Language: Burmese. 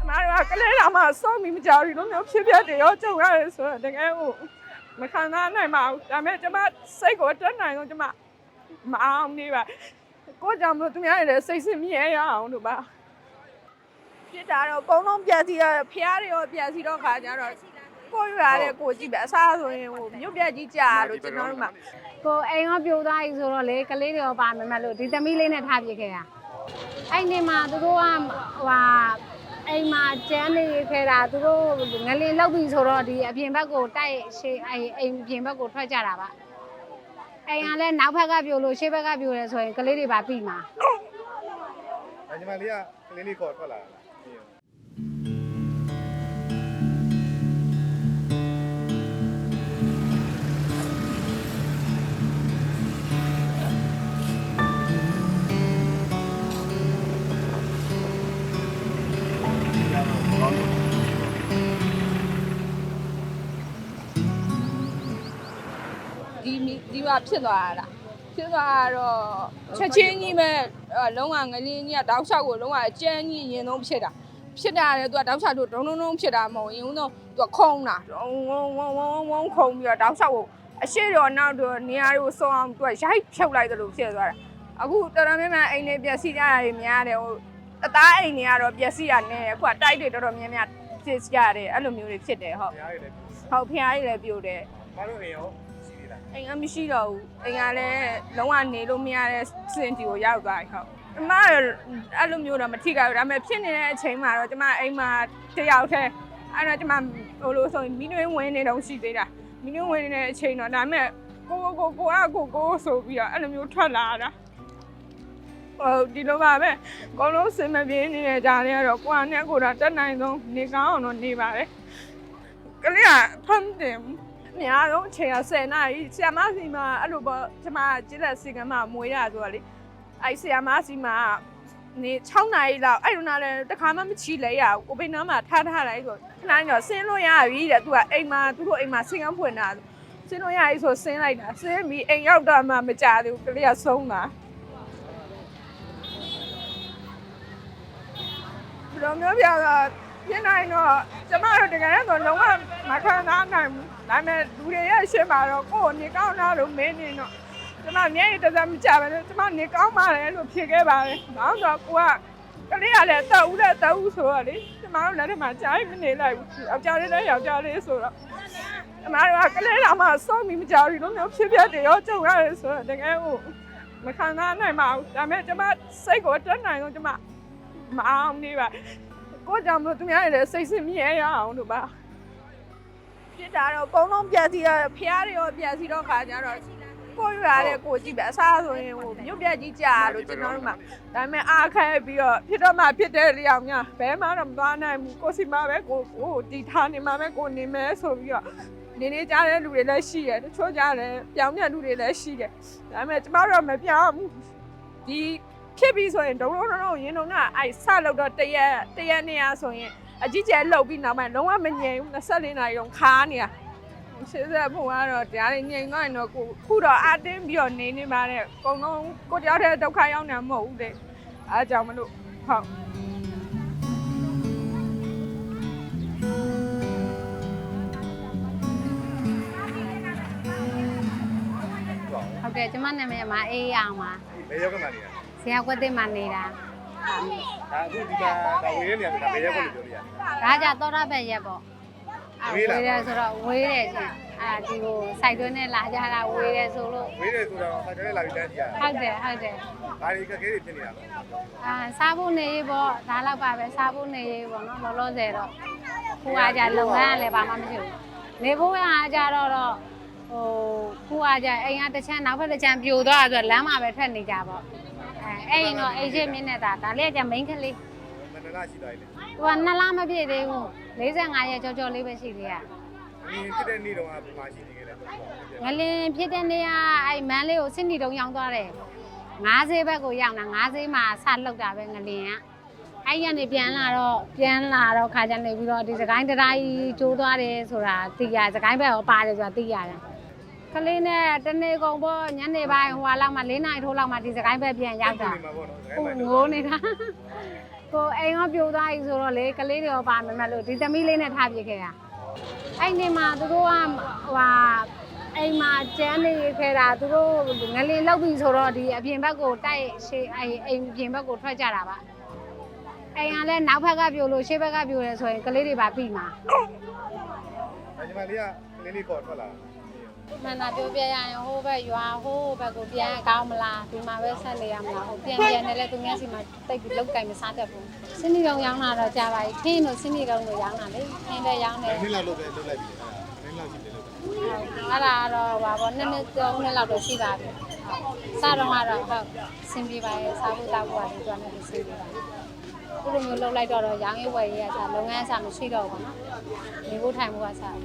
အမတို့ကကလေးတော်မှစောင့်ပြီးမကြောက်ဘူးလို့မျိုးဖြစ်ဖြစ်တယ်ရောကြုံရတယ်ဆိုတော့တကယ်ဟိုမခံနိုင်နိုင်ပါဘူးဒါပေမဲ့ကျမစိတ်ကိုတက်နိုင်တော့ကျမမအောင်နေပါကိုကြောင့်မလို့သူများရတဲ့စိတ်စစ်မြဲရအောင်လို့ပါပြစ်တာတော့အကုန်လုံးပြက်စီရဖျားတွေရောပြက်စီတော့ခါကြတော့ကိုရရတဲ့ကိုကြည့်ပဲအစားဆိုရင်ဟိုမြုပ်ပြက်ကြီးကြာလို့ကျွန်တော်တို့မှကိုအိမ်ကပြိုသွားပြီဆိုတော့လေကလေးတွေရောပါမယ်မလို့ဒီသမီးလေးနဲ့ထားပြခဲ့တာအဲ့ဒီမှာသူတို့ကဟိုဟာ အိမ်မှာကျန်းနေခဲ့တာသူတို့ငလင်လောက်ပြီဆိုတော့ဒီအပြင်ဘက်ကိုတိုက်ရှေးအိမ်အိမ်အပြင်ဘက်ကိုထွက်ကြတာပါအိမ်ကလည်းနောက်ဘက်ကပြိုလို့ရှေ့ဘက်ကပြိုတယ်ဆိုရင်ကလေးတွေပါပြီးမှာ။ညီမလေးကကလေးလေးခေါ်ထွက်လာတာလား ဒီမိဒီမှာဖြစ်သွားတာဖြစ်သွားတော့ချက်ချင်းကြီးပဲအဲ့လုံးဝငလင်းကြီးကတောက်လျှောက်ကိုလုံးဝအကျန်းကြီးရင်ဆုံးဖြစ်တာဖြစ်တာလေသူကတောက်လျှောက်တို့ဒုံဒုံဒုံဖြစ်တာမဟုတ်ရင်ဦးတော့သူကခုံတာဝုံဝုံဝုံဝုံဝုံခုံပြီးတော့တောက်လျှောက်ကိုအရှိတော်နောက်တော့နေရာတွေကိုစောအောင်သူကရိုက်ဖြုတ်လိုက်သလိုဖြစ်သွားတာအခုတော်တော်များများအိမ်တွေပျက်စီးကြတာတွေများတယ်ဟိုအသားအိမ်တွေကတော့ပျက်စီးရနေတယ်အခုကတိုက်တွေတော်တော်များများဖြစ်ကြတယ်အဲ့လိုမျိုးတွေဖြစ်တယ်ဟုတ်။ရားရည်လည်းဟုတ်ဖျားရည်လည်းပြိုတယ်မတို့အိမ်ရောရှိသေးလား အိမ်ကမရှိတော့ဘူးအိမ်ကလည်းလုံးဝနေလို့မရတဲ့စင်တီကိုရောက်သွားပြီဟုတ်အမကအဲ့လိုမျိုးတော့မထိကြဘူးဒါပေမဲ့ဖြစ်နေတဲ့အချိန်မှာတော့ကျမအိမ်မှာတယောက်တည်းအဲ့တော့ကျမဟိုလိုဆိုရင်မီနွေးဝင်နေတော့ရှိသေးတာမီနွေးဝင်နေတဲ့အချိန်တော့ဒါပေမဲ့ကိုကိုကိုကိုအကိုကိုဆိုပြီးတော့အဲ့လိုမျိုးထွက်လာတာဟိုဒီလိုပါပဲအကုန်လုံးစင်မပြေနေတဲ့ကြားထဲကတော့ကိုကနဲ့ကိုတော့တက်နိုင်ဆုံးနေကောင်းအောင်တော့နေပါတယ်ကလေးကဖမ်းတယ် အများဆုံးအချိန်က10နာရီဆီယမစီမှာအဲ့လိုပေါ့ကျွန်မကျစ်လက်စီကမှမွေးရဆိုတော့လေအဲ့ဆီယမစီမှာနေ6နာရီလောက်အဲ့လိုနာလည်းတခါမှမချီလဲရဘူးကိုပိန်းနားမှာထားထားလိုက်ဆိုခဏတော့ဆင်းလို့ရပြီတဲ့သူကအိမ်မှာသူတို့အိမ်မှာဆင်းကန်းဖွင့်တာဆင်းလို့ရပြီဆိုဆင်းလိုက်တာဆင်းပြီးအိမ်ရောက်တော့မှမကြသေးဘူးကလေးကဆုံးတာဘယ်လိုမျိုးပြောတော့ ဖြစ်နိုင်တော့ကျမတို့တကယ်တော့လုံးဝမခံစားနိုင်ဘူးဒါပေမဲ့လူတွေရဲ့ရှင်းမှာတော့ကိုယ်နေကောင်းတာလို့မင်းနေတော့ကျမမျက်ရည်တစ်စက်မကြပါနဲ့ကျမနေကောင်းပါတယ်လို့ဖြေခဲ့ပါတယ်။ဘာလို့ဆိုတော့ကိုကကလေးကလည်းတက်ဦးတဲ့တက်ဦးဆိုတော့လေကျမတို့လက်ထက်မှာကြားမနေလိုက်ဘူး။ယောက်ျားလေးလည်းယောက်ျားလေးဆိုတော့ကျမတို့ကကလေးတော်မှစောင့်ပြီးမကြောက်ဘူးလို့မျိုးဖြစ်ဖြစ်တယ်ရောကြုံရတယ်ဆိုတော့တကယ်ဟိုမခံနိုင်ပါဘူး။ဒါပေမဲ့ကျမစိတ်ကိုတက်နိုင်တော့ကျမမအောင်နေပါ ကိုကြောင့်မလို့သူများရတဲ့စိတ်စစ်မြဲရအောင်လို့ပါပြစ်တာတော့အကုန်လုံးပြက်စီရဖျားတွေရောပြက်စီတော့ခါကြတော့ကိုရရတဲ့ကိုကြည့်ပဲအစားဆိုရင်ဟိုမြုပ်ပြက်ကြီးကြာလို့ကျွန်တော်တို့မှဒါပေမဲ့အားခဲပြီးတော့ဖြစ်တော့မှဖြစ်တဲ့လျောင်များဘဲမှတော့မသွားနိုင်ဘူးကိုစီမပဲကိုကိုတီထားနေမှာပဲကိုနေမယ်ဆိုပြီးတော့နေနေကြတဲ့လူတွေလည်းရှိတယ်တချို့ကြတယ်ပြောင်းပြလူတွေလည်းရှိတယ်ဒါပေမဲ့ကျမတို့ကမပြောင်းဘူးဒီ ဖြစ်ပြီဆိုရင်ဒုံလုံးလုံးရင်းလုံးကအဲ့ဆလောက်တော့တရက်တရက်နေရဆိုရင်အကြီးကျယ်လှုပ်ပြီးနောက်မှလုံးဝမငြိမ်ဘူး24နာရီလုံးခါနေရရှင်းစက်ဖို့ကတော့တရားရင်ငြိမ်သွားရင်တော့ကိုခုတော့အတင်းပြီးတော့နေနေပါတဲ့အကုန်လုံးကိုတယောက်တည်းဒုက္ခရောက်နေမှာမဟုတ်ဘူးတဲ့အားကြောင့်မလို့ဟုတ်ဟုတ်ကဲ့ကျမနာမည်ကမအေးအောင်ပါ။ဘယ်ရောက်ကမှနေရလဲ ဆရာကွက်တင်မှာနေတာ။ဒါအခုဒီမှာဒါဝေးတဲ့နေရာမှာဘယ်ရောက်ကလို့ပြောလို့ရလဲဒါကြတော့ရဘက်ရက်ပေါ့အဲဝေးတယ်ဆိုတော့ဝေးတယ်ရှင်အာဒီကိုစိုက်တွင်းနဲ့လာကြတာဝေးတယ်ဆိုလို့။ဝေးတယ်ဆိုတော့ဆက်ကြဲလာပြီးတန်းကြည့်ရတာဟုတ်တယ်ဟုတ်တယ်။ဘာတွေကခဲတွေဖြစ်နေတာလဲအာစားဖို့နေရေးပေါ့ဒါတော့ပါပဲစားဖို့နေရေးပေါ့နော်လောလောဆယ်တော့ခုအားကြလုပ်ငန်းကလည်းဘာမှမရှိဘူးနေဖို့အားကြတော့တော့ဟိုခုအားကြအိမ်ကတစ်ချမ်းနောက်ဘက်တစ်ချမ်းပြိုသွားဆိုတော့လမ်းမှာပဲထွက်နေကြပေါ့ အဲအဲ့ရင်တော့အိတ်ချင်းမြင့်နေတာဒါလေးကကြမိန်းကလေး။မန္တလာရှိသွားပြီလေသူကနှစ်လမပြည့်သေးဘူး45ရက်ကြောကြောလေးပဲရှိသေးရ။ဒီဖြစ်တဲ့နေ့တုန်းကဒီမှာရှိနေခဲ့တယ်။ငလင်ဖြစ်တဲ့နေရအဲ့မန်းလေးကိုစစ်နီတုံရောက်သွားတယ်90ဘက်ကိုရောက်တာ90မှာဆလှုပ်တာပဲငလင်ကအဲ့ရနေပြန်လာတော့ပြန်လာတော့ခါကြနေပြီးတော့ဒီစကိုင်းတရားကြီးကျိုးသွားတယ်ဆိုတာသိရစကိုင်းဘက်ရောပါတယ်ဆိုတာသိရတယ် ကလေးနဲ့တနေ့ကုန်ပေါ့ညနေပိုင်းဟိုဟာလောက်မှ၄နာရီထိုးလောက်မှဒီစကိုင်းဘက်ပြန်ရောက်တာဒီမှာပေါ့နော်ဟိုငိုနေတာကိုအိမ်ကပြိုသွားပြီဆိုတော့လေကလေးတွေရောပါမယ်မလို့ဒီသမီးလေးနဲ့ထားပြခဲ့တာအဲ့ဒီမှာသူတို့ကဟိုဟာအိမ်မှာကျန်းနေခဲ့တာသူတို့ငလင်လောက်ပြီဆိုတော့ဒီအပြင်ဘက်ကိုတိုက်ရှေးအိမ်အိမ်အပြင်ဘက်ကိုထွက်ကြတာပါအိမ်ကလည်းနောက်ဘက်ကပြိုလို့ရှေ့ဘက်ကပြိုတယ်ဆိုရင်ကလေးတွေပါပြီးမှာညီမလေးကကလေးလေးခေါ်ထွက်လာတာ မှန်တာပြောပြရရင်ဟိုဘက်ရွာဟိုဘက်ကိုပြန်ကောင်းမလားဒီမှာပဲဆက်နေရမလားဟိုပြန်ပြန်နေလဲသူများစီမှာတိတ်ပြီးလောက်ကင်မစားတတ်ဘူးစင်းနီကောင်ရောင်းတာတော့ကြာပါပြီခင်းတို့စင်းနီကောင်တို့ရောင်းတာလေခင်းပဲရောင်းတယ်နည်းလောက်လုပ်ပဲလုပ်လိုက်ပြီနည်းလောက်ရှိတယ်လို့အဲ့ဒါတော့ဟာပေါ့နှစ်နှစ်သုံးနှစ်လောက်တော့ရှိပါပြီစားတော့ကတော့ဟုတ်စင်ပြေပါရဲ့စားဖို့တောက်ဖို့ကလည်းတွန်းနေစင်ပြေပါခုလိုမျိုးလှုပ်လိုက်တော့ရောင်းရွယ်ဝယ်ရေးကစားလုပ်ငန်းအစားမရှိတော့ဘူးပေါ့နော်နေဖို့ထိုင်ဖို့ကစား